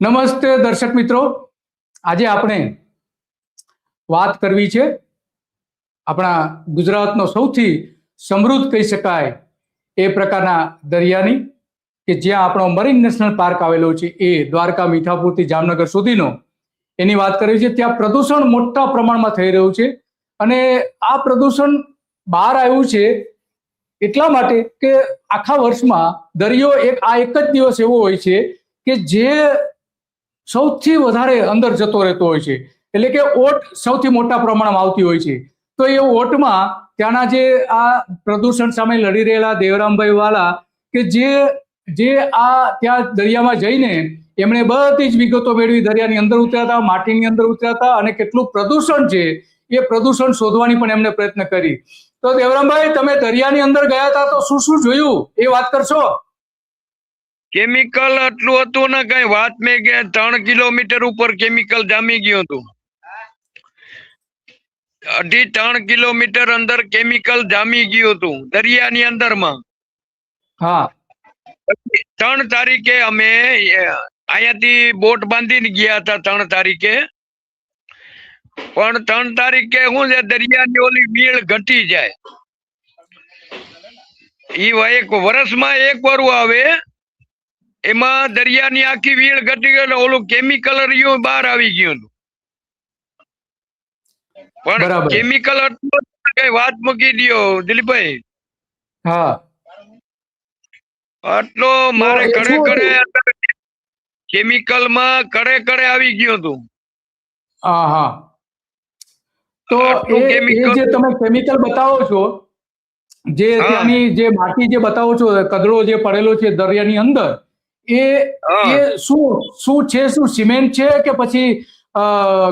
નમસ્તે દર્શક મિત્રો. આજે આપણે વાત કરવી છે આપણા ગુજરાતનો સૌથી સમૃદ્ધ કહી શકાય એ પ્રકારના દરિયાની કે જ્યાં આપણો મરીન નેશનલ પાર્ક આવેલો છે એ દ્વારકા મીઠાપુરથી જામનગર સુધીનો. એની વાત કરવી છે ત્યાં પ્રદૂષણ મોટા પ્રમાણમાં થઈ રહ્યું છે અને આ પ્રદૂષણ બહાર આવ્યું છે એટલા માટે કે આખા વર્ષમાં દરિયો એક આ એક જ દિવસ એવો હોય છે કે જે સૌથી વધારે અંદર જતો રહેતો હોય છે. એટલે કે ઓટ સૌથી મોટા પ્રમાણમાં આવતી હોય છે. તો એ ઓટમાં ત્યાંના જે આ પ્રદૂષણ સામે લડી રહેલા દેવરામભાઈ વાલા કે જે જે આ ત્યાં દરિયામાં જઈને એમણે બધી જ વિગતો મેળવી, દરિયાની અંદર ઉતર્યા હતા, માટીની અંદર ઉતર્યા હતા અને કેટલું પ્રદૂષણ છે એ પ્રદૂષણ શોધવાની પણ એમણે પ્રયત્ન કરી. તો દેવરામભાઈ, તમે દરિયાની અંદર ગયા હતા તો શું શું જોયું? એ વાત કરશો? કેમિકલ એટલું હતું ને કઈ વાત મેં કે ત્રણ કિલોમીટર ઉપર કેમિકલ જામી ગયું હતું. અઢી ત્રણ કિલોમીટર અંદર કેમિકલ જામી ગયું હતું દરિયાની અંદરમાં. હા. ત્રણ તારીખે અમે અહીંયાથી બોટ બાંધીને ગયા હતા ત્રણ તારીખે. પણ ત્રણ તારીખે શું છે દરિયાની ઓલી મીળ ઘટી જાય. ઈ એક વર્ષમાં એક વાર આવે એમાં દરિયાની આખી વીળ ઘટી ગઈ ઓલું કેમિકલ રહ્યું બહાર આવી ગયું હતું. પણ કેમિકલ કઈ વાત મૂકી દો દિલીપભાઈ. હા. આટલો મારે કડે કડે કેમિકલમાં કડે કડે આવી ગયું હતું. હા હા. તો એ જે તમે કેમિકલ બતાવો છો જે. ત્યાંની જે માટી જે બતાવો છો કદડો જે પડેલો છે દરિયાની અંદર એ એ શું શું છે શું સિમેન્ટ છે કે પછી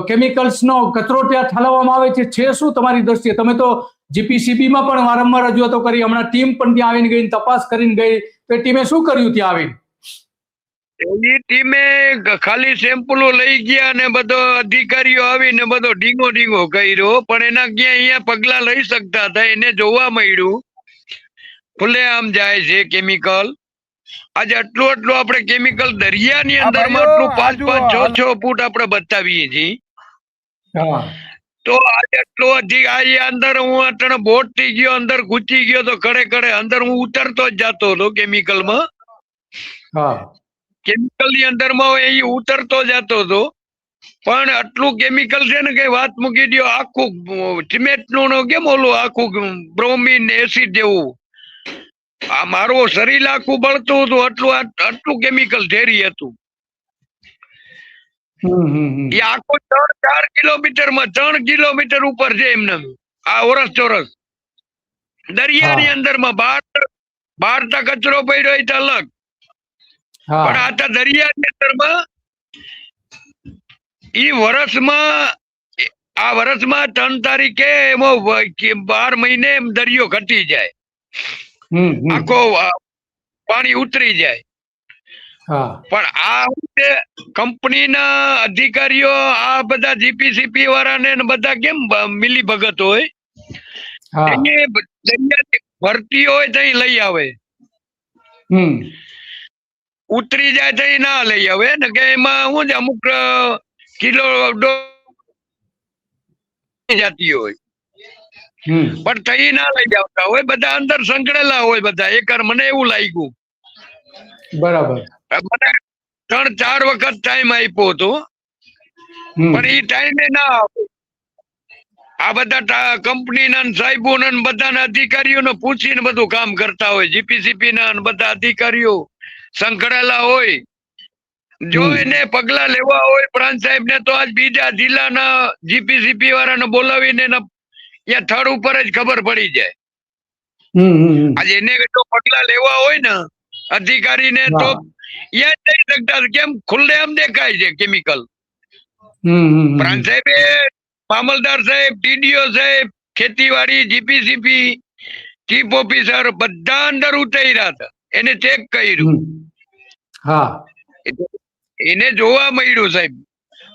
કેમિકલ્સ નો કચરો ત્યાં ઠાલવવામાં આવે છે? છે શું તમારી દ્રષ્ટિએ? તમે તો જીપીસીબી માં પણ વારંવાર રજૂઆતો કરી હમણાં ટીમ પણ ત્યાં આવીને ગઈ તપાસ કરીને ગઈ તો એ ટીમે શું કર્યું ત્યાં આવીને? એની ટીમે ખાલી સેમ્પલો લઈ ગયા અને બધો અધિકારીઓ આવીને બધો ઢીંગો ઢીંગો કર્યો પણ એના ક્યાં અહીંયા પગલા લઈ શકતા હતા એને જોવા મળ્યું. ખુલ્લે આમ જાય છે કેમિકલ. આજે આટલું આટલું આપણે કેમિકલ દરિયાની અંદર આટલું પાંચ પાંચ છ છ ફૂટ આપણે બતાવીએ છીએ. તો આજે આટલું અધિક આજે અંદર હું અટણે બોટ થઈ ગયો અંદર ઘૂંચી ગયો તો કડે કડે અંદર હું ઉતરતો જ જતો હતો કેમિકલમાં હા. કેમિકલની અંદરમાં એ ઉતરતો જતો હતો. પણ આટલું કેમિકલ છે ને કઈ વાત મૂકી દો આખું સિમેન્ટ ને કેમ ઓલું આખું બ્રોમિન એસિડ જેવું. આ મારું શરીર આખું બળતું હતું આટલું આટલું કેમિકલ ઝેરી હતું. એ આખું ત્રણ ચાર કિલોમીટરમાં ત્રણ કિલોમીટર ઉપર છે એમને આ ઓરસ ચોરસ દરિયાની. અંદરમાં બહાર બહાર તા કચરો પડ્યો તો અલગ. પણ આ તો દરિયાની અંદરમાં ઈ વર્ષમાં આ વર્ષમાં ત્રણ તારીખે એમાં બાર મહિને દરિયો ઘટી જાય. આખો પાણી ઉતરી જાય. હા. પણ આ શું કંપનીના અધિકારીઓ આ બધા જીપીસીપી વાળાને ને બધા કેમ મિલી ભગત હોય? ભરતી હોય તો લઈ આવે. હમ. ઉતરી જાય તો ના લઈ આવે ને કે એમાં શું છે અમુક કિલો જાતી હોય. પણ તઈ ના લઈ આવતા હોય બધા અંદર સંકળેલા હોય બધા. એકર મને એવું લાગ્યું. બરાબર. મને ત્રણ ચાર વખત ટાઈમ આપ્યો હતો. પણ એ ટાઈમે ના આવે આ બધા ના કંપનીના ને સાહેબોના ને બધાના અધિકારીઓને પૂછીને બધું કામ કરતા હોય. જીપીસીપી ના બધા અધિકારીઓ સંકળાયેલા હોય. જો એને પગલા લેવા હોય પ્રાંત સાહેબ ને તો આજ બીજા જિલ્લાના જીપીસીપી વાળાને બોલાવીને એના થડ ઉપર જ ખબર પડી જાય. આજે એને તો પગલા લેવા હોય ને અધિકારીને તો. જ નહીં શકતા કેમ ખુલ્લે આમ દેખાય છે કેમિકલ. પ્રાંત સાહેબે મામલદાર સાહેબ ટીડીઓ સાહેબ ખેતીવાડી જીપીસીપી ચીફ ઓફિસર બધા અંદર ઉતર્યા હતા એને ચેક કર્યું. હા એને જોવા મળ્યું સાહેબ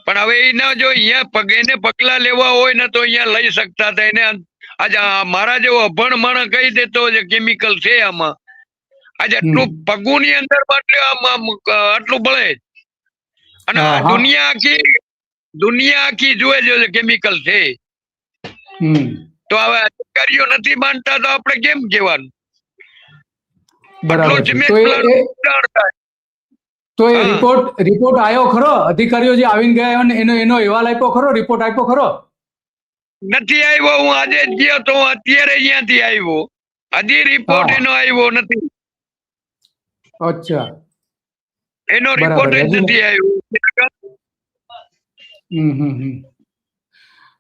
પણ હવે એના જો અહીંયા પગ એને પગલા લેવા હોય ને તો અહીંયા લઈ શકતા હતા. એને આજે મારા જેવો અભણ માણસ કહી દેતો જે કેમિકલ છે આમાં. આજે આટલું પગુની અંદર આટલું બળે. અને. દુનિયા આખી દુનિયા આખી જુએ છે કેમિકલ છે. તો હવે અધિકારીઓ નથી માનતા તો આપણે કેમ કહેવાનું? બરાબર તો એ-. રિપોર્ટ રિપોર્ટ આવ્યો ખરો? અધિકારીઓ જે આવીને ગયા એનો એનો અહેવાલ આપ્યો ખરો? રિપોર્ટ આપ્યો ખરો? નથી આવ્યો હું આજે જ ગયો તો અત્યારે અહીંયાથી આવ્યો હજી રિપોર્ટ એનો આવ્યો નથી. અચ્છા. એનો રિપોર્ટ જ નથી આવ્યો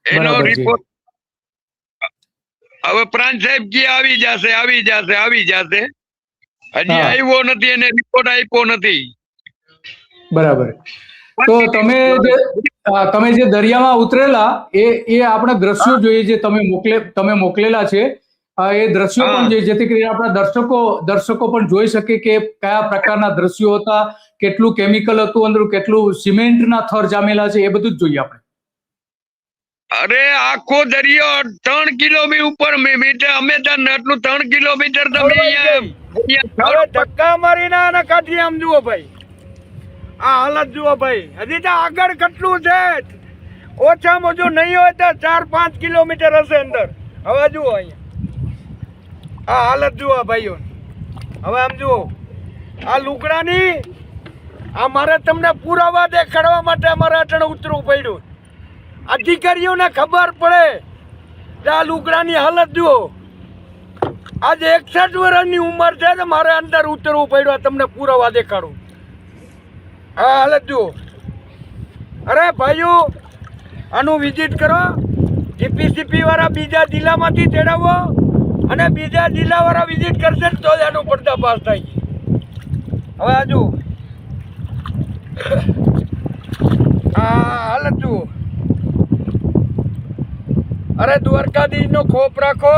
એનો રિપોર્ટ હવે પ્રાંત સાહેબ કે આવી જશે આવી જશે આવી જશે. હજી આવ્યો નથી એને રિપોર્ટ આપ્યો નથી. બરાબર. તો તમે જે તમે જે દરિયામાં ઉતરેલા એ એ આપણે દ્રશ્યો જોઈએ જે તમે મોકલે તમે મોકલેલા છે. એ દ્રશ્યો પણ જોઈએ જેથી કરીને આપણા દર્શકો દર્શકો પણ જોઈ શકે કે કયા પ્રકારના દ્રશ્યો હતા કેટલું કેમિકલ હતું અંદર કેટલું સિમેન્ટના થર જામેલા છે એ બધું જ જોઈએ આપણે. અરે આખો દરિયો ત્રણ કિલોમીટર ઉપર મી- મીટર અમે ત્યાં આટલું ત્રણ કિલોમીટર તમે ધક્કા મારીને કાઢી આમ જુઓ ભાઈ. આ હાલત જુઓ ભાઈ. હજી તો આગળ કેટલું છે? ઓછામાં ઓછું નહીં હોય તો ચાર, પાંચ કિલોમીટર હશે અંદર. હવે જુઓ અહીંયા. આ હાલત જુઓ ભાઈઓ. હવે આમ જુઓ. આ લુકડાની આ મારે તમને પુરાવા દેખાડવા માટે અમારે અટણ ઉતરવું પડ્યું. અધિકારીઓને ખબર પડે કે આ લુકડાની હાલત જુઓ. આજે એકસઠ વર્ષની ઉંમર છે તો મારે અંદર ઉતરવું પડ્યું તમને પુરાવા દેખાડું. હા હાલત જુઓ. અરે ભાઈઓ, આનું વિઝિટ કરો. જીપીસીપી વાળા બીજા જિલ્લામાંથી તેડાવો અને બીજા જિલ્લાવાળા વિઝિટ કરશે તો જ આનું પાસ થાય. હવે આજુ હા હાલત જુઓ. અરે દ્વારકાધીશનો ખોપ રાખો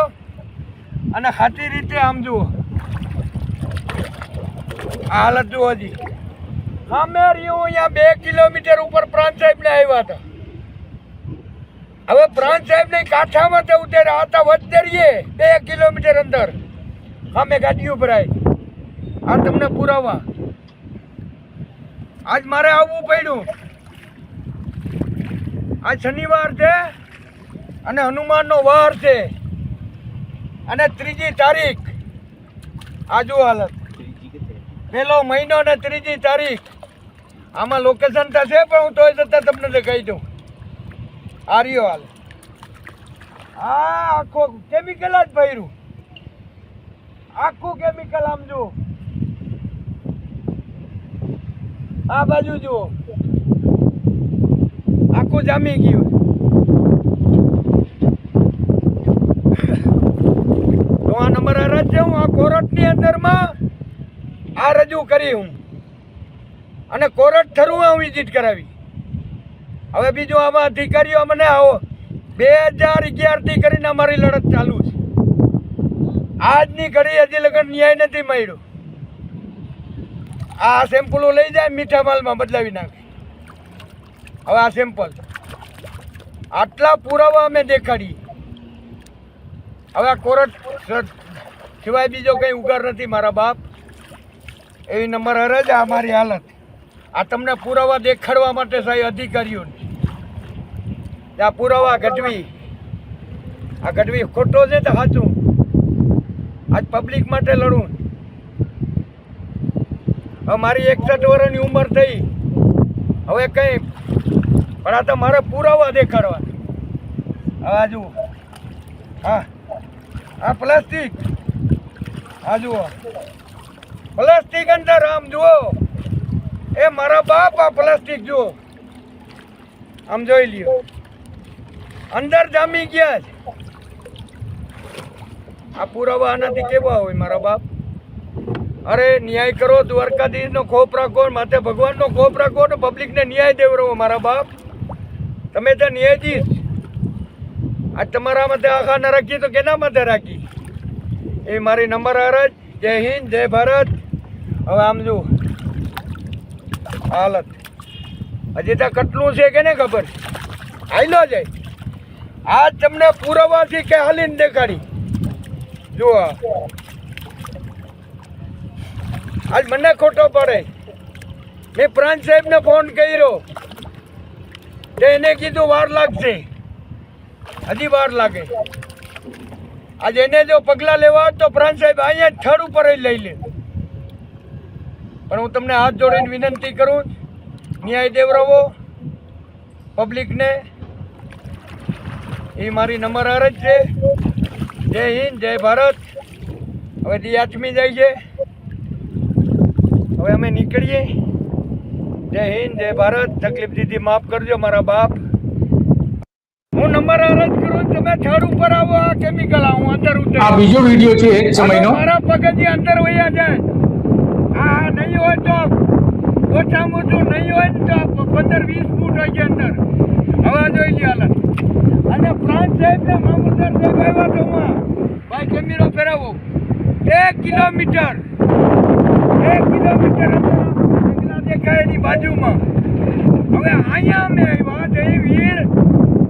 અને સાચી રીતે આમ જુઓ. આ હાલત જુઓ હજી. સામે રહ્યું અહીંયા બે કિલોમીટર ઉપર પ્રાંત સાહેબને આવ્યા હતા. હવે પ્રાંત સાહેબને કાંઠામાં તો ઉતર્યા હતા વચ્ચે બે કિલોમીટર અંદર. સામે ગાડીઓ ભરાય આ તમને પુરાવા. આજ મારે આવવું પડ્યું. આજ શનિવાર છે અને હનુમાનનો વાર છે. અને ત્રીજી તારીખ. આજુ હાલત. પેલો મહિનો ને ત્રીજી તારીખ. આમાં લોકેશન તો છે પણ હું તોય છતાં તમને કહી દઉં. આર્યો હાલ. આ આખો કેમિકલ જ ભર્યું. આખું કેમિકલ આમ જુઓ. આ બાજુ જુઓ. આખું જામી ગયું. તો આ નંબર અરજ છે હું આ કોર્ટની અંદરમાં આ રજૂ કરી હું. અને કોરટ થરું હું વિઝિટ કરાવી. હવે બીજું આમાં અધિકારીઓ મને આવો. બે હજાર અગિયારથી કરીને અમારી લડત ચાલુ છે. આજની ઘડી હજી લગન ન્યાય નથી મળ્યો. આ સેમ્પલો લઈ જાય મીઠા માલમાં બદલાવી નાખે. હવે આ સેમ્પલ. આટલા પુરાવા અમે દેખાડીએ. હવે આ કોરટ સિવાય બીજો કંઈ ઉગાર નથી મારા બાપ. એવી નંબર હરજ આ મારી હાલત. આ તમને પુરાવા દેખાડવા માટે સાહેબ અધિકારીઓને. કે આ પુરાવા ગઢવી. આ ગઢવી ખોટો છે તો સાચું. આજ પબ્લિક માટે લડું. હવે મારી એકસઠ વર્ષની ઉંમર થઈ. હવે કંઈ. પણ આ તો મારે પુરાવા દેખાડવા આ જુઓ. હા. આ પ્લાસ્ટિક. આ જુઓ. પ્લાસ્ટિક અંદર આમ જુઓ. એ મારા બાપ આ પ્લાસ્ટિક જુઓ. આમ જોઈ લ્યો. અંદર જામી ગયા છે. આ પુરાવા આનાથી કેવા હોય મારા બાપ? અરે, ન્યાય કરો, દ્વારકાધીશનો ખોફ રાખો, માથે ભગવાનનો ખોફ રાખો ને પબ્લિકને ન્યાય દેવડો મારા બાપ. તમે તો ન્યાયાધીશ આજ તમારા માથે આખા ન રાખી તો કેના માથે રાખી એ મારી નંબર અરજ જય હિન્દ, જય ભારત. હવે આમ જો હાલત. હજી તો કેટલું છે કે ને ખબર? હાઈલો જાય. આજ તમને પુરાવાથી કે હાલીને દેખાડી. જુઓ આજ મને ખોટો પડે. મેં પ્રાંત સાહેબને ફોન કર્યો. તો એને કીધું વાર લાગશે. હજી વાર લાગે. આજે એને જો પગલાં લેવા તો પ્રાંત સાહેબ અહીંયા જ થડ ઉપર લઈ લે. પણ હું તમને હાથ જોડીને વિનંતી કરું ન્યાય દેવરાવો પબ્લિકને. એ મારી નંબર અરજ છે. જય હિન્દ જય ભારત. હવે દિયાચમી જાય છે. હવે અમે નીકળીએ. જય હિન્દ જય ભારત. તકલીફ દીધી માફ કરજો મારા બાપ. હું નંબર અરજ કરું તમે થડ ઉપર આવો આ કેમિકલ હું અંદર ઉતર આ બીજો વીડિયો છે એક સમયનો. મારા પગથી અંદર વયા જાય. નહીં હોય તો ઓછામાં ઓછું નહીં હોય ને તો પંદર વીસ ફૂટ હોય છે અંદર. હવા જોઈ લે હાલત. અને પ્રાંત સાહેબ ને મામલતદાર સાહેબ આવ્યા તો હું ભાઈ જમીનો ફેરવો. એક કિલોમીટર. એક કિલોમીટર જંગલા દેખાય એની બાજુમાં. હવે અહીંયા અમે આવ્યા તો એ વીર,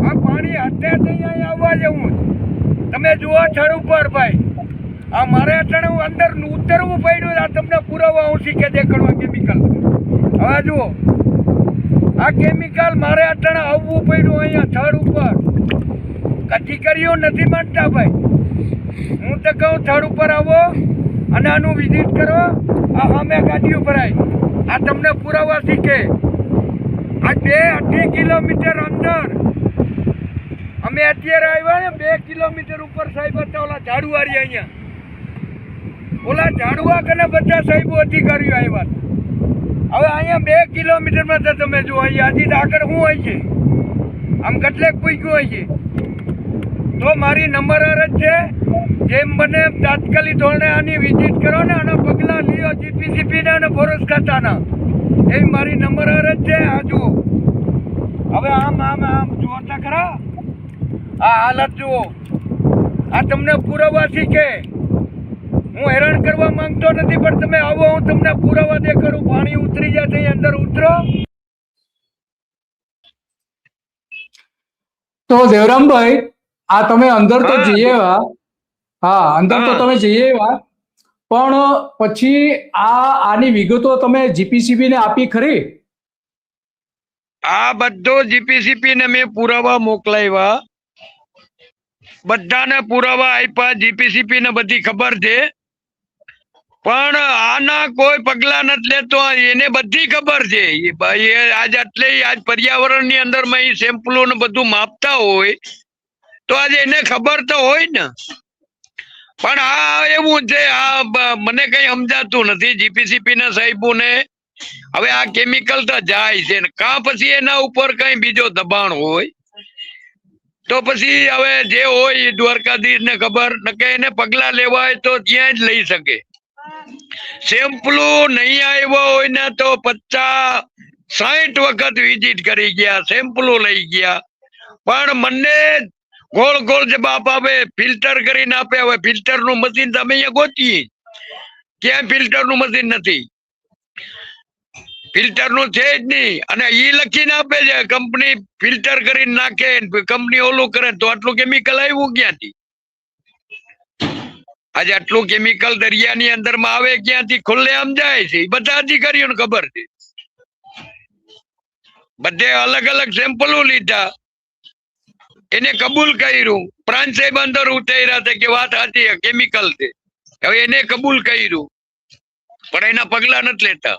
આ પાણી હતે અહીંયા આવવા જવું તમે જુઓ છડ ઉપર ભાઈ. આ મારે અટાણે હું અંદર ઉતરવું પડ્યું આ તમને પુરાવા હું શીખે દેખાડવા કેમિકલ હવે જુઓ. આ કેમિકલ મારે અટાણે આવવું પડ્યું અહીંયા થડ ઉપર. અધિકારીઓ નથી માનતા ભાઈ. હું તો કહું થડ ઉપર આવો અને આનું વિઝિટ કરો. આ સામે ગાડીઓ ભરાય આ તમને પુરાવા શીખે. આ બે અઢી કિલોમીટર અંદર. અમે અત્યારે આવ્યા ને બે કિલોમીટર ઉપર સાહેબ હતા ઓલા ઝાડુવારી અહીંયા. ઓલા ઝાડુવા કને બધા સાહેબો અધિકારીઓ આવ્યા હવે અહીંયા બે કિલોમીટરમાં તો તમે જુઓ, અહીંયા હજી આગળ શું હોય છે? આમ કેટલેક પૂછ્યું હોય છે. તો મારી નંબર અરજ છે, જેમ બને એમ તાત્કાલિક ધોરણે આની વિઝિટ કરો ને આના પગલાં લ્યો જીપીસીપીના અને ફોરેસ્ટ ખાતાના. એવી મારી નંબર અરજ છે, આ જુઓ. હવે આમ આમ આમ, જુઓ તો ખરા. આ હાલત જુઓ. આ તમને પુરાવા શીખે હું હેરાન કરવા માંગતો નથી પણ તમે આવો હું તમને પુરાવા દેખાડું પાણી ઉતરી જાય અંદર ઉતરો. તો દેવરામભાઈ આ તમે અંદર તો જઈએ હા અંદર તો તમે જઈએ પણ પછી આ આની વિગતો તમે જીપીસીબી ને આપી ખરી? આ બધો જીપીસીપી ને મેં પુરાવા મોકલાવ્યા. બધાને પુરાવા આપ્યા જીપીસીપી ને બધી ખબર છે. પણ આના કોઈ પગલા નથી લેતો. એને બધી ખબર છે. આજ એટલે આજ પર્યાવરણની અંદરમાં સેમ્પલો ને બધું માપતા હોય, તો આજે એને ખબર તો હોય ને. પણ આ એવું છે, આ મને કઈ સમજાતું નથી. જીપીસીપી ના સાહેબો ને હવે આ કેમિકલ તો જાય છે ને. કાં પછી એના ઉપર કઈ બીજો દબાણ હોય? તો પછી હવે જે હોય દ્વારકાધીશ ને ખબર. નકે એને પગલા લેવાય તો ત્યાં જ લઈ શકે. સેમ્પલો નહીં આવ્યો હોય ને તો પચાસ સાઠ વખત વિઝિટ કરી ગયા, સેમ્પલો લઈ ગયા. પણ મને ગોળ ગોળ જે બાપ આવે ફિલ્ટર કરીને આપે, હવે ફિલ્ટરનું મશીન તમે અહીંયા ગોતીએ. ક્યાંય ફિલ્ટરનું મશીન નથી. ફિલ્ટરનું છે જ નહીં. અને એ લખીને આપે છે કંપની ફિલ્ટર કરીને નાખે કંપની ઓલું કરે તો આટલું કેમિકલ આવ્યું ક્યાંથી? આજે આટલું કેમિકલ દરિયાની અંદરમાં આવે ક્યાંથી? ખુલ્લે આમ જાય છે. બધા અધિકારીઓને ખબર છે. બધે અલગ અલગ સેમ્પલો લીધા. એને કબૂલ કર્યું. પ્રાંત સાહેબ અંદર ઉતર્યા હતા કે વાત સાચી કેમિકલ છે. હવે એને કબૂલ કર્યું. પણ એના પગલા નથી લેતા.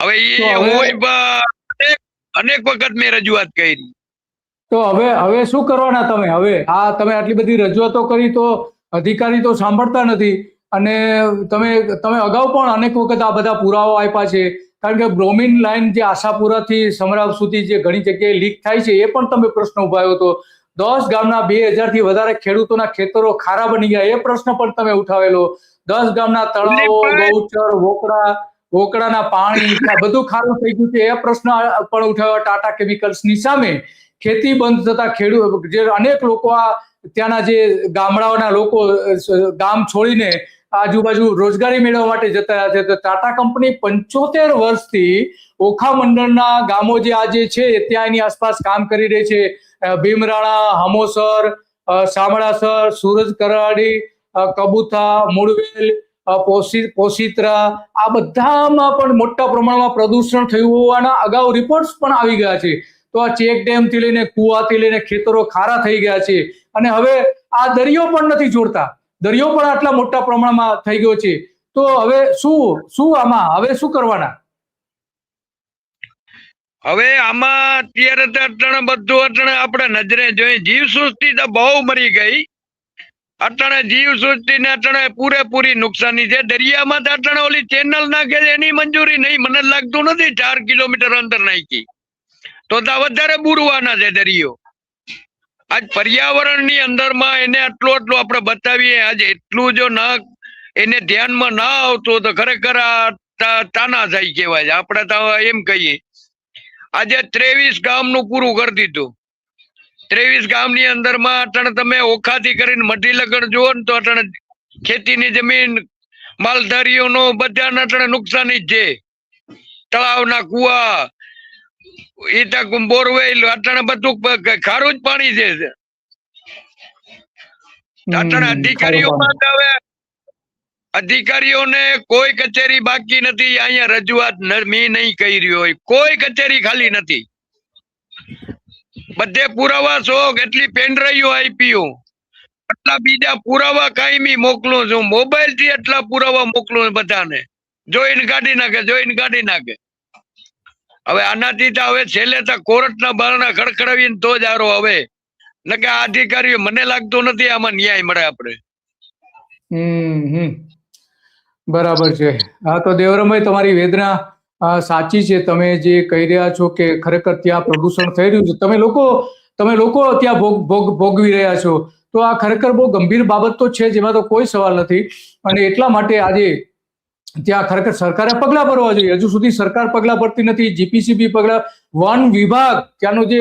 હવે એ અનેક અનેક વખત મેં રજૂઆત કરી. તો હવે હવે શું કરવાના તમે? હવે આ તમે આટલી બધી રજૂઆતો કરી તો અધિકારી તો સાંભળતા નથી. અને તમે તમે અગાઉ પણ અનેક વખત આ બધા પુરાવા આપ્યા છે. કારણ કે બ્રોમિન લાઈન જે આશાપુરાથી સમરાવ સુધી જે ઘણી જગ્યાએ લીક થાય છે એ પણ તમે પ્રશ્ન ઉભાયો હતો. દસ ગામના બે હજારથી વધારે ખેડૂતોના ખેતરો ખારા બની ગયા એ પ્રશ્ન પણ તમે ઉઠાવેલો. દસ ગામના તળાવો. ગૌચર વોકડા વોકડાના પાણી બધું ખારું થઈ ગયું છે એ પ્રશ્ન પણ ઉઠાવ્યો. ટાટા કેમિકલ્સની સામે ખેતી બંધ થતા ખેડૂત જે અનેક લોકો આ ત્યાંના જે ગામડાઓના લોકો ગામ છોડીને આજુબાજુ રોજગારી મેળવવા માટે જતા રહ્યા છે. તો ટાટા કંપની પંચોતેર વર્ષથી ઓખા મંડળના ગામો જે આજે છે ત્યાં એની આસપાસ કામ કરી રહી છે. ભીમરાણા હમોસર શામળાસર સુરજ કરાડી કબૂથા મૂળવેલ અ, આ બધામાં પણ મોટા પ્રમાણમાં પ્રદૂષણ થયું હોવાના અગાઉ રિપોર્ટ્સ પણ આવી ગયા છે. તો આ ચેક ડેમથી લઈને કુવાથી લઈને ખેતરો ખારા થઈ ગયા છે. અને હવે આ દરિયો પણ નથી જોડતા. દરિયો પણ આટલા મોટા પ્રમાણમાં થઈ ગયો છે. તો હવે શું શું આમાં? હવે શું કરવાના? હવે આમાં અત્યારે તો અટણે બધું, અટણે આપણે નજરે જોઈ જીવસૃષ્ટિ તો બહુ મરી ગઈ. અટણે જીવસૃષ્ટિ ને અટણે પૂરેપૂરી નુકસાની છે. દરિયામાં તો અટણે ઓલી ચેનલ નાખે એની મંજૂરી નહીં. મને લાગતું નથી ચાર કિલોમીટર અંતર નાખી. તો વધારે બુરવાના છે દરિયો. આજ પર્યાવરણની અંદરમાં એને આટલું આટલું આપણે બતાવીએ, આજે એટલું જો ના એને ધ્યાનમાં ના આવતું તો ખરેખર આ તા- તાનાશાહી કહેવાય છે. આપણે તો એમ કહીએ, આજે ત્રેવીસ ગામનું પૂરું કરી દીધું. ત્રેવીસ ગામની અંદરમાં અટણ તમે ઓખાથી કરીને મઢી લગણ જુઓ ને તો અટણ ખેતીની જમીન, માલધારીઓનો બધાને અટણે નુકસાની જ છે. તળાવના કુવા ઈ તક બોરવેલ અટણે બધું ખારું જ પાણી છે. અટણે અધિકારીઓ તો હવે. અધિકારીઓને કોઈ કચેરી બાકી નથી. અહીંયા રજૂઆત મેં નહીં કરી હોય. કોઈ કચેરી ખાલી નથી. બધે પુરાવા છો કેટલી પેનડ્રાઈવ આપી આટલા બીજા પુરાવા કાયમી મોકલું છું. મોબાઈલથી એટલા પુરાવા મોકલું બધાને. જોઈને કાઢી નાખે જોઈને કાઢી નાખે. હવે આનાથી તો હવે છેલ્લે તો કોર્ટના બારણા ખડખડાવીને તો જ આરો હવે. કે આ અધિકારીઓ મને લાગતું નથી આમાં ન્યાય મળે આપણે. હમ બરાબર છે. હા તો દેવરમય તમારી વેદના સાચી છે. તમે જે કહી રહ્યા છો કે ખરેખર ત્યાં પ્રદૂષણ થઈ રહ્યું છે. તમે લોકો તમે લોકો ત્યાં ભોગ ભોગ, ભોગવી રહ્યા છો. તો આ ખરેખર બહુ ગંભીર બાબત તો છે જેમાં તો કોઈ સવાલ નથી. અને એટલા માટે આજે ત્યાં ખરેખર સરકારે પગલાં ભરવા જોઈએ. હજુ સુધી સરકાર પગલાં ભરતી નથી. જીપીસીબી પગલાં, વન વિભાગ, ત્યાંનો જે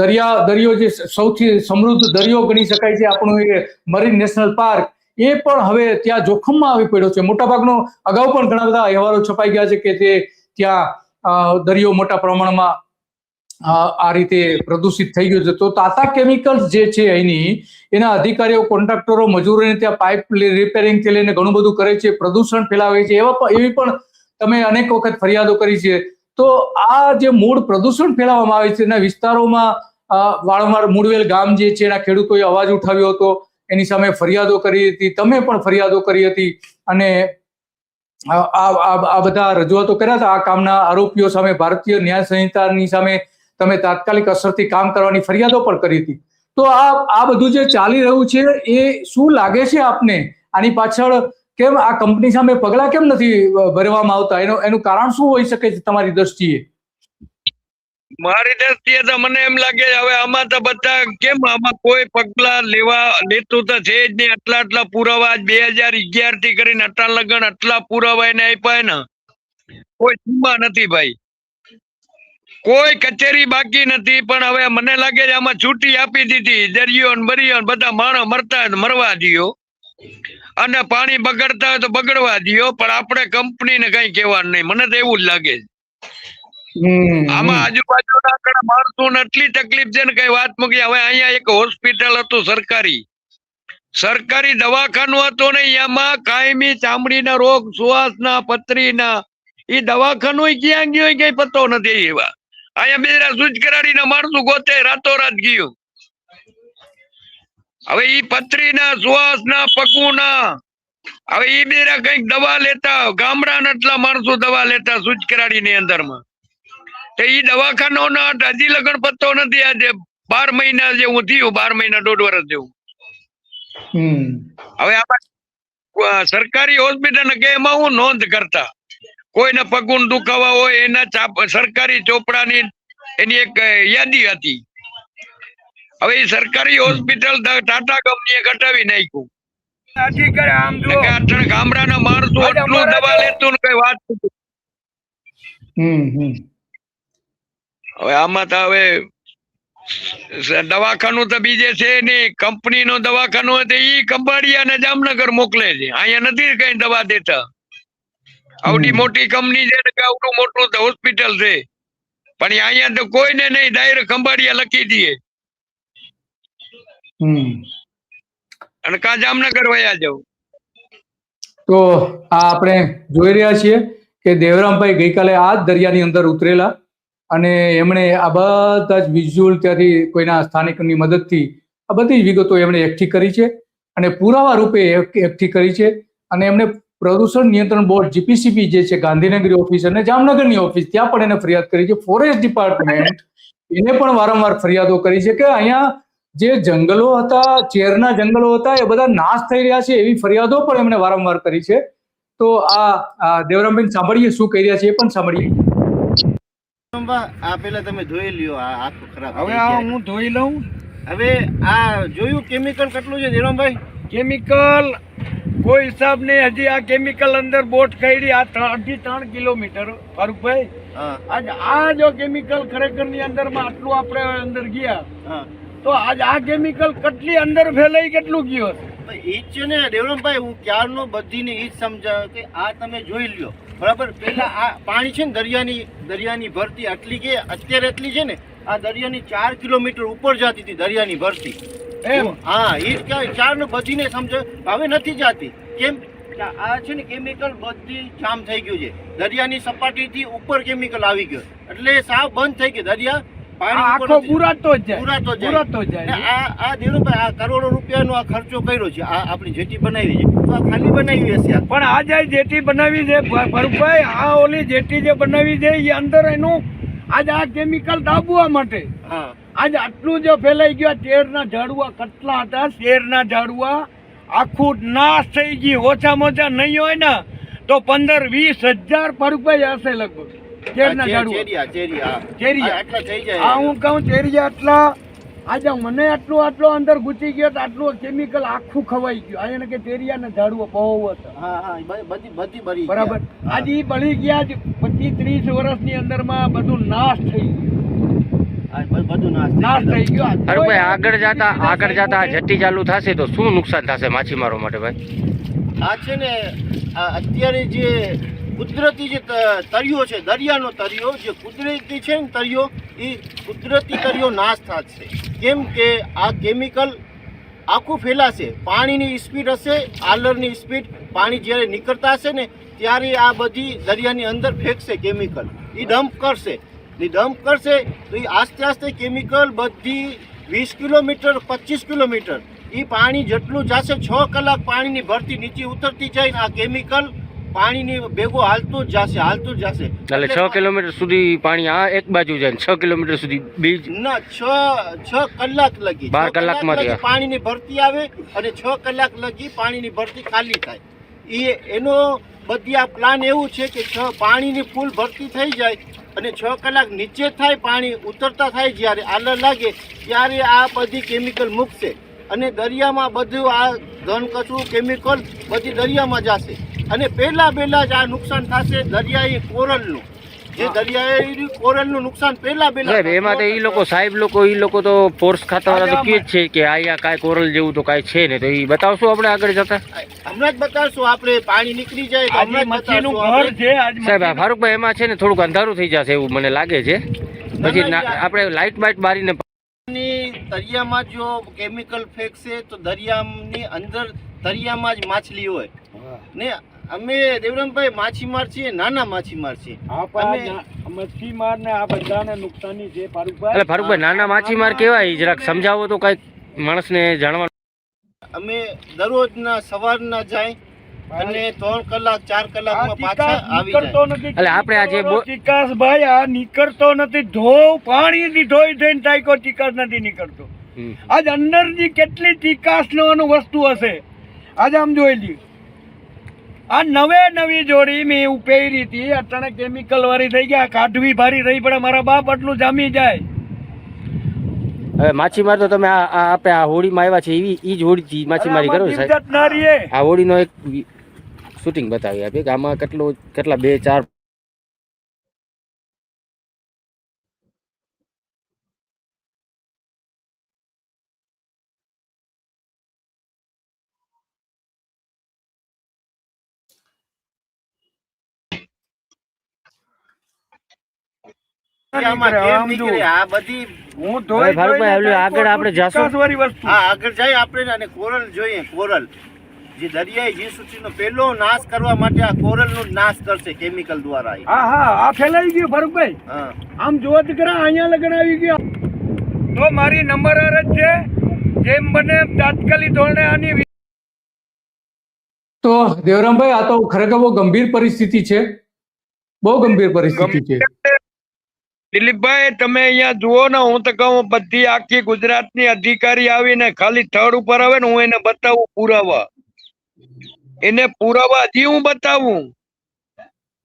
દરિયા, દરિયો જે સૌથી સમૃદ્ધ દરિયો ગણી શકાય છે, આપણું એ મરીન નેશનલ પાર્ક એ પણ હવે ત્યાં જોખમમાં આવી પડ્યો છે. મોટાભાગનો અગાઉ પણ ઘણા બધા અહેવાલો છપાઈ ગયા છે કે તે ત્યાં દરિયો મોટા પ્રમાણમાં આ રીતે પ્રદૂષિત થઈ ગયું છે. તો તાતા કેમિકલ્સ જે છે અહીંની એના અધિકારીઓ કોન્ટ્રાક્ટરો મજૂરોને ત્યાં પાઇપ રિપેરિંગથી લઈને ઘણું બધું કરે છે, પ્રદૂષણ ફેલાવે છે, એવા એવી પણ તમે અનેક વખત ફરિયાદો કરી છે. તો આ જે મૂળ પ્રદૂષણ ફેલાવવામાં આવે છે, એના વિસ્તારોમાં વારંવાર મૂળવેલ ગામ જે છે, એના ખેડૂતોએ અવાજ ઉઠાવ્યો હતો, એની સામે ફરિયાદો કરી હતી, તમે પણ ફરિયાદો કરી હતી, અને આ બધા રજૂઆતો કર્યા હતા. આ કામના આરોપીઓ સામે ભારતીય ન્યાય સંહિતાની સામે તમે તાત્કાલિક અસરથી કામ કરવાની ફરિયાદો પણ કરી હતી. તો આ આ બધું જે ચાલી રહ્યું છે, એ શું લાગે છે આપને? આની પાછળ કેમ આ કંપની સામે પગલાં કેમ નથી ભરવામાં આવતા? એનું એનું કારણ શું હોઈ શકે છે તમારી દ્રષ્ટિએ? મારી દ્રષ્ટિએ તો મને એમ લાગે હવે આમાં તો બધા કેમ આમાં કોઈ પગલા લેવા લેતું તો છે જ નહીં. આટલા આટલા પુરાવા બે હજાર અગિયારથી કરીને આટલા લગન, આટલા પુરાવા એને આપ્યા ને. કોઈ સીમા નથી ભાઈ. કોઈ કચેરી બાકી નથી પણ હવે મને લાગે છે આમાં છૂટી આપી દીધી. દરિયો ને બરિયો બધા માણસ મરતા મરવા દો અને પાણી બગડતા હોય તો બગડવા દો પણ આપણે કંપનીને કઈ કહેવાનું નહીં. મને તો એવું જ લાગે છે. આમાં આજુબાજુના ઘણા માણસોને એટલી તકલીફ છે ને કઈ વાત મૂકી. હવે અહીંયા એક હોસ્પિટલ હતું સરકારી. સરકારી દવાખાનું હતું ને એમાં કાયમી ચામડીના રોગ સુવાસના પથરીના. એ દવાખાનું ક્યાં ગયું કઈ પતો નથી એવા. અહીંયા બેરા સૂચ કરાડીને માણસો ગોતે રાતોરાત ગયું. હવે ઈ પથરીના સુવાસના પગુના હવે ઈ બેરા કંઈક દવા લેતા ગામડાના એટલા માણસો દવા લેતા સૂચ કરાડીની અંદરમાં. તો ઈ દવાખાનો ના હજી લગન પત્તો નથી આજે બાર મહિના જેવું થયું બાર મહિના દોઢ વર્ષ જેવું. હવે આમાં સરકારી હોસ્પિટલ કે એમાં હું નોંધ કરતા. કોઈને પગુન દુખાવા હોય એના સરકારી ચોપડાની એની એક યાદી હતી. હવે એ સરકારી હોસ્પિટલ ટાટા કંપનીએ ઘટાવી નાખ્યું. ગામડાના માણસો એટલું દવા લેતું કઈ વાત હવે આમાં તો હવે દવાખાનું તો બીજે છે નું દવાખાનું હોય તો ઈ કંબાડિયા ને જામનગર મોકલે છે. અહીંયા નથી કઈ દવા દેતા. આવડી મોટી કંપની છે ને આવડું મોટું હોસ્પિટલ છે. પણ અહીંયા તો કોઈને નહીં ડાયરેક્ટ ખંભાળિયા લખી દઈએ અને કા જામનગર વયા જાવ તો આ આપણે જોઈ રહ્યા છીએ કે દેવરામભાઈ ગઈકાલે આ જ દરિયાની અંદર ઉતરેલા અને એમણે આ બધા જ વિઝ્યુઅલ ત્યાંથી કોઈના સ્થાનિકની મદદથી આ બધી જ વિગતો એમણે એકઠી કરી છે અને પુરાવા રૂપે એકઠી કરી છે અને એમણે પ્રદૂષણ નિયંત્રણ બોર્ડ જીપીસીબી જે છે ગાંધીનગરી ઓફિસ અને જામનગરની ઓફિસ ત્યાં પણ એને ફરિયાદ કરી છે. ફોરેસ્ટ ડિપાર્ટમેન્ટ એને પણ વારંવાર ફરિયાદો કરી છે કે અહીંયા જે જંગલો હતા ચેરના જંગલો હતા એ બધા નાશ થઈ રહ્યા છે એવી ફરિયાદો પણ એમણે વારંવાર કરી છે. તો આ દેવરામબેન સાંભળીએ શું કહી રહ્યા છે એ પણ સાંભળીએ. આ પેલા તમે જોઈ લ્યો આ આખું ખરાબ હવે આ હું ધોઈ લઉં. હવે આ જોયું કેમિકલ કેટલું છે ધીરમભાઈ કેમિકલ કોઈ હિસાબ નહીં. હજી આ કેમિકલ અંદર બોટ ખાઈડી આ અઢી ત્રણ કિલોમીટર. ફારુકભાઈ હા. આજ આ જો કેમિકલ ખરેખરની અંદરમાં આટલું આપણે અંદર ગયા તો આજ આ કેમિકલ કેટલી અંદર ફેલાઈ કેટલું ગયું હશે? જ છે ને દેવરામભાઈ હું ક્યારનો બધીને એ જ સમજાવ્યો કે આ તમે જોઈ લ્યો. બરાબર? પેલા આ પાણી છે ને દરિયાની દરિયાની ભરતી આટલી કે અત્યારે એટલી છે ને આ દરિયાની ચાર કિલોમીટર ઉપર જતી હતી દરિયાની ભરતી. એમ? હા એ ચાર ને બધીને સમજાય હવે નથી જાતી. કેમ? આ છે ને કેમિકલ બધી જામ થઈ ગયું છે. દરિયાની સપાટીથી ઉપર કેમિકલ આવી ગયો. એટલે સાવ બંધ થઈ ગયો દરિયા. પાણી આખો નથી. પુરાતો જ જાય. પુરાતો જ જાય. આ આ આ કરોડો રૂપિયાનો આ ખર્ચો કર્યો છે. આ આપણી જેટી બનાવી છે. તો આ ખાલી બનાવી હશે પણ આ જે જેટી બનાવી છે ભરભાઈ આ ઓલી જેટી જે બનાવી છે એ અંદર એનું આજ આ કેમિકલ દાબવા માટે. હા. આજ આટલું જો ફેલાઈ ગયું. આ શેરના ઝાડવા કેટલા હતા? શેરના ઝાડવા આખું નાશ થઈ ગયું. ઓછામાં ઓછા નહીં હોય ને તો પંદર વીસ હજાર ભરતભાઈ હશે લગભગ. શેરના ઝાડવા ચેરિયા ચેરિયા. ચેરિયા. હું કહું ચેરિયા આટલા. આજે મને આટલું આટલો અંદર ઘૂસી ગયો તો આટલું કેમિકલ આખું ખવાઈ ગયું. એને કે ચેરિયાના ઝાડવો બહુ હતો. બરાબર. આજે એ બળી ગયા પચીસ ત્રીસ વર્ષની અંદરમાં બધું નાશ થઈ ગયું. અરે ભાઈ આગળ જતા આગળ જતા જટ્ટી ચાલુ થશે તો શું નુકસાન થશે માછીમારો માટે ભાઈ? આ છે ને અત્યારે જે કુદરતી જે તરિયો છે દરિયાનો તરિયો જે કુદરતી છે ને તરિયો એ કુદરતી તરિયો નાશ થશે. કેમ કે આ કેમિકલ આખું ફેલાશે. પાણીની સ્પીડ હશે આલરની સ્પીડ પાણી જ્યારે નીકળતા હશે ને ત્યારે આ બધી દરિયાની અંદર ફેંકશે કેમિકલ. એ ડમ્પ કરશે. એ ડમ્પ કરશે તો એ આસ્તે આસ્તે કેમિકલ બધી વીસ કિલોમીટર પચીસ કિલોમીટર એ પાણી જેટલું જશે છ કલાક પાણીની ભરતી નીચે ઉતરતી જાય આ કેમિકલ પાણીની ભેગો હાલતું જ જશે હાલતું જ જશે. એટલે છ કિલોમીટર સુધી પાણી આ એક બાજુ જાય છ કિલોમીટર સુધી બીજ? ના છ છ કલાક લગી બાર કલાકમાં પાણીની ભરતી આવે અને છ કલાક લગી પાણીની ભરતી ખાલી થાય. એ એનો બધી આ પ્લાન એવું છે કે છ પાણીની ફૂલ ભરતી થઈ જાય અને છ કલાક નીચે થાય પાણી, ઉતરતા થાય જ્યારે આલર લાગે ત્યારે આ બધી કેમિકલ મૂકશે. અને દરિયામાં બધું આ ઘન કચરું કેમિકલ બધી દરિયામાં જશે. અને પહેલાં પહેલાં જ આ નુકસાન થશે દરિયાઈ કોરલનું. જે દરિયાએ કોરલનું નુકસાન પહેલા પહેલા એમાં તો એ લોકો સાહેબ લોકો એ લોકો તો ફોર્સ ખાતાવાળા તો કહે જ છે કે અહીંયા કાંઈ કોરલ જેવું તો કાંઈ છે ને તો એ બતાવશું આપણે આગળ જતા? હમણાં જ બતાવશું આપણે પાણી નીકળી જાય તો હમણાં મચ્છીનું ઘર છે સાહેબ ફારૂકભાઈ એમાં છે ને થોડુંક અંધારું થઈ જશે એવું મને લાગે છે. પછી આપણે લાઇટ બાઇટ બારીને ની દરિયામાં જો કેમિકલ ફેંકશે તો દરિયાની અંદર દરિયામાં જ માછલી હોય. ને અમે દેવરામભાઈ માછીમાર છીએ નાના માછીમાર છીએ. મચ્છીમાર ને આ બધાને નુકસાની છે ફારુકભાઈ એટલે ફારુકભાઈ નાના માછીમાર કેવાય? જરાક સમજાવો તો કાંઈક માણસને જાણવા અમે દરરોજના સવારના જાય અને ત્રણ કલાક ચાર કલાકમાં પાછા આવી જાય. નથી એટલે આપણે આજે જે ભાઈ આ નીકળતો નથી. ધોવ પાણીથી ધોઈ ધોઈને ટાઈકો ચિકાસ નથી નીકળતો. આજ અંદરની કેટલી ટીકાસ નો વસ્તુ હશે? આજે આમ જોઈ લી આ નવે નવી જોડી મેં ઉપેરી હતી. અટાણે કેમિકલ વાળી થઈ ગયા કાઢવી ભારી રહી પડે મારા બાપ આટલું જામી જાય. હવે માછીમાર તો તમે આ આ આપણે આ હોડીમાં આવ્યા છે એવી ઈ જ હોળી માછીમારી કરો સાહેબ. આ હોળીનો એક શૂટિંગ બતાવી આપે કે આમાં કેટલું કેટલા બે ચાર પહેલો નાશ કરવા માટે આ કોરલનો જ નાશ કરશે કેમિકલ દ્વારા. હા હા આ ફેલાઈ ગયું ફારૂકભાઈ આમ જુઓ દીકરા અહીંયા લગન આવી ગયા. તો મારી નંબર અરજ છે જેમ બને તાત્કાલિક ધોરણે આની તો દેવરામભાઈ આ તો ખરેખર બહુ ગંભીર પરિસ્થિતિ છે. બહુ ગંભીર પરિસ્થિતિ છે. દિલીપભાઈ તમે અહીંયા જુઓ ને હું તો કહું બધી આખી ગુજરાતની અધિકારી આવીને ખાલી સ્થળ ઉપર આવે ને હું એને બતાવું પુરાવા. એને પુરાવા હજી હું બતાવું.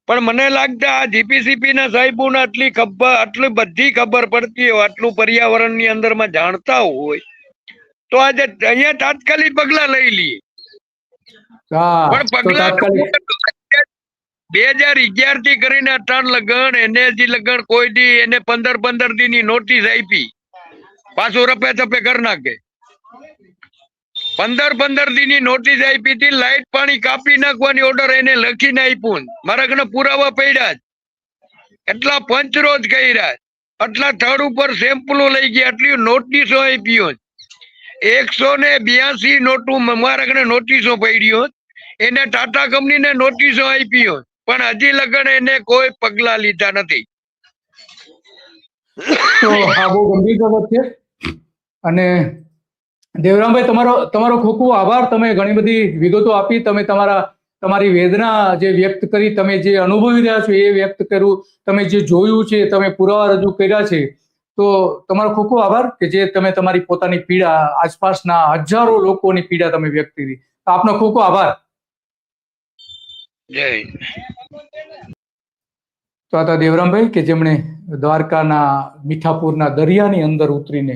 પણ મને લાગતા આ જીપીસીપી ના સાહેબો ને આટલી ખબર આટલી બધી ખબર પડતી હોય આટલું પર્યાવરણની અંદરમાં જાણતા હોય તો આજે અહીંયા તાત્કાલિક પગલા લઈ લઈએ. પણ પગલા બે હજાર અગિયારથી કરીને ત્રણ લગન એને હજી લગન, કોઈ દી એને પંદર પંદર દી ની નોટિસ આપી. પાછું રપે તપે કરી નાખે. પંદર પંદર દી ની નોટિસ આપી હતી, લાઈટ પાણી કાપી નાખવાની ઓર્ડર એને લખીને આપ્યું. મારા ઘણા પુરાવા પડ્યા જ. એટલા પંચરોજ કર્યા. આટલા થર્ડ ઉપર સેમ્પલો લઈ ગયા, આટલી નોટિસો આપી એકસો ને બ્યાસી નોટું મારા ઘણા નોટિસો પડ્યો એને ટાટા કંપનીને નોટિસો આપી હોત પણ હજી લગન એને કોઈ પગલા લીધા નથી. તો આ બહુ ગંભીર બાબત છે. અને દેવરામભાઈ, તમારો તમારો ખૂબ ખૂબ આભાર. તમે ઘણી બધી વિગતો આપી. તમે તમારા, તમારી વેદના જે વ્યક્ત કરી, તમે જે અનુભવી રહ્યા છો એ વ્યક્ત કર્યું. તમે જે જોયું છે, તમે પુરાવા રજૂ કર્યા છે. તો તમારો ખૂબ ખૂબ આભાર કે જે તમે તમારી પોતાની પીડા, આસપાસના હજારો લોકોની પીડા તમે વ્યક્ત કરી. આપનો ખૂબ ખૂબ આભાર. તો આ દેવરામભાઈ કે જેમણે દ્વારકાના મીઠાપુરના દરિયાની અંદર ઉતરીને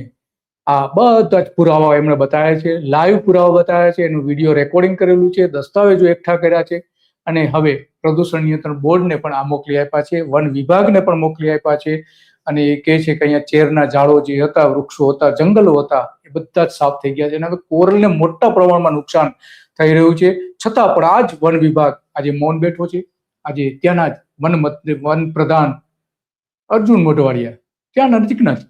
આ બધા જ પુરાવા એમણે બતાવ્યા છે, લાઈવ પુરાવા બતાવ્યા છે, એનું વીડિયો રેકોર્ડિંગ કરેલું છે, દસ્તાવેજો એકઠા કર્યા છે અને હવે પ્રદૂષણ નિયંત્રણ બોર્ડને પણ આ મોકલી આપ્યા છે, વન વિભાગને પણ મોકલી આપ્યા છે અને એ કહે છે કે અહીંયા ચેરના ઝાડો જે હતા, વૃક્ષો હતા, જંગલો હતા, એ બધા જ સાફ થઈ ગયા છે. અને હવે કોરલને મોટા પ્રમાણમાં નુકસાન થઈ રહ્યું છે. છતાં પણ આ જ વન વિભાગ આજે મૌન બેઠો છે. આજે ત્યાંના જ વન વન પ્રધાન અર્જુન મોઢવાડિયા ત્યાં નજીકના જ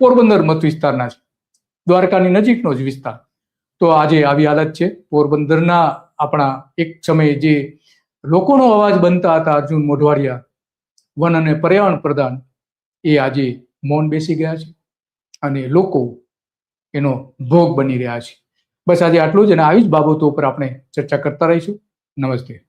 પોરબંદર મત વિસ્તારના છે. દ્વારકાની નજીકનો જ વિસ્તાર. તો આજે આવી હાલત છે. પોરબંદરના આપણા એક સમયે જે લોકોનો અવાજ બનતા હતા અર્જુન મોઢવાડિયા, વન અને પર્યાવરણ પ્રધાન, એ આજે મૌન બેસી ગયા છે. અને લોકો એનો ભોગ બની રહ્યા છે. બસ આજે આટલું જ અને આવી જ બાબતો ઉપર આપણે ચર્ચા કરતા રહીશું. નમસ્તે.